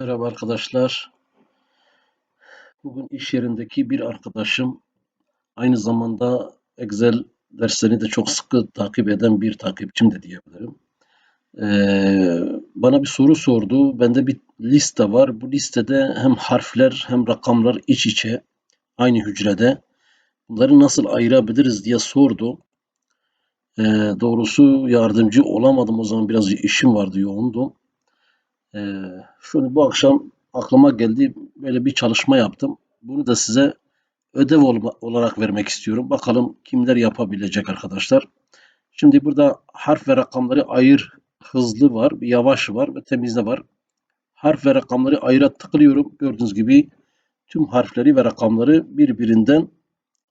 Merhaba arkadaşlar. Bugün iş yerindeki bir arkadaşım aynı zamanda Excel derslerini de çok sıkı takip eden bir takipçim de diyebilirim. Ee, bana bir soru sordu. Bende bir liste var. Bu listede hem harfler hem rakamlar iç içe aynı hücrede. Bunları nasıl ayırabiliriz diye sordu. Ee, doğrusu yardımcı olamadım. O zaman biraz işim vardı, yoğundum. Ee, şunu bu akşam aklıma geldi. Böyle bir çalışma yaptım. Bunu da size ödev olarak vermek istiyorum. Bakalım kimler yapabilecek arkadaşlar. Şimdi burada harf ve rakamları ayır hızlı var, yavaş var ve temizle var. Harf ve rakamları ayıra tıklıyorum. Gördüğünüz gibi tüm harfleri ve rakamları birbirinden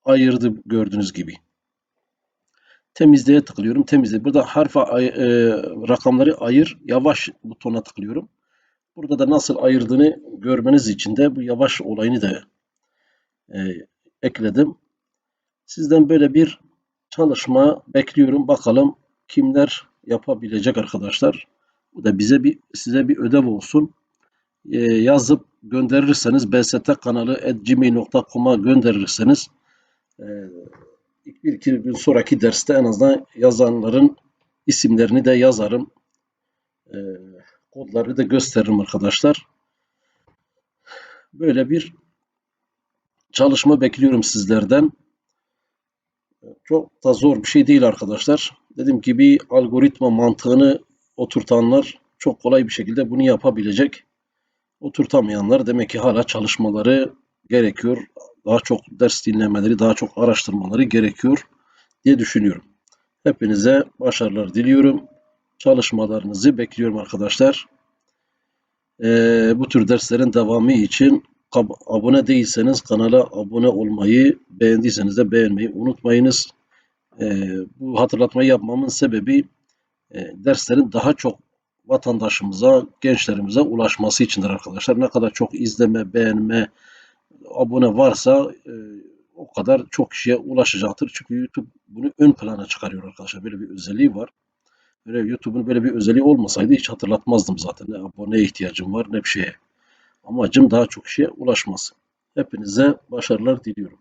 ayırdı gördüğünüz gibi. Temizleye tıklıyorum. Temizle. Burada harf ve ay- e, rakamları ayır yavaş butona tıklıyorum. Burada da nasıl ayırdığını görmeniz için de bu yavaş olayını da e, ekledim. Sizden böyle bir çalışma bekliyorum. Bakalım kimler yapabilecek arkadaşlar. Bu da bize bir size bir ödev olsun. E, yazıp gönderirseniz bstkanalı@gmail.com'a gönderirseniz e, bir iki gün sonraki derste en azından yazanların isimlerini de yazarım. E, kodları da gösteririm arkadaşlar. Böyle bir çalışma bekliyorum sizlerden. Çok da zor bir şey değil arkadaşlar. Dediğim gibi algoritma mantığını oturtanlar çok kolay bir şekilde bunu yapabilecek. Oturtamayanlar demek ki hala çalışmaları gerekiyor. Daha çok ders dinlemeleri, daha çok araştırmaları gerekiyor diye düşünüyorum. Hepinize başarılar diliyorum. Çalışmalarınızı bekliyorum arkadaşlar. Ee, bu tür derslerin devamı için abone değilseniz kanala abone olmayı, beğendiyseniz de beğenmeyi unutmayınız. Ee, bu hatırlatmayı yapmamın sebebi e, derslerin daha çok vatandaşımıza, gençlerimize ulaşması içindir arkadaşlar. Ne kadar çok izleme, beğenme, abone varsa e, o kadar çok kişiye ulaşacaktır. Çünkü YouTube bunu ön plana çıkarıyor arkadaşlar. Böyle bir özelliği var. Böyle YouTube'un böyle bir özelliği olmasaydı hiç hatırlatmazdım zaten. Ne aboneye ihtiyacım var ne bir şeye. Amacım daha çok kişiye ulaşması. Hepinize başarılar diliyorum.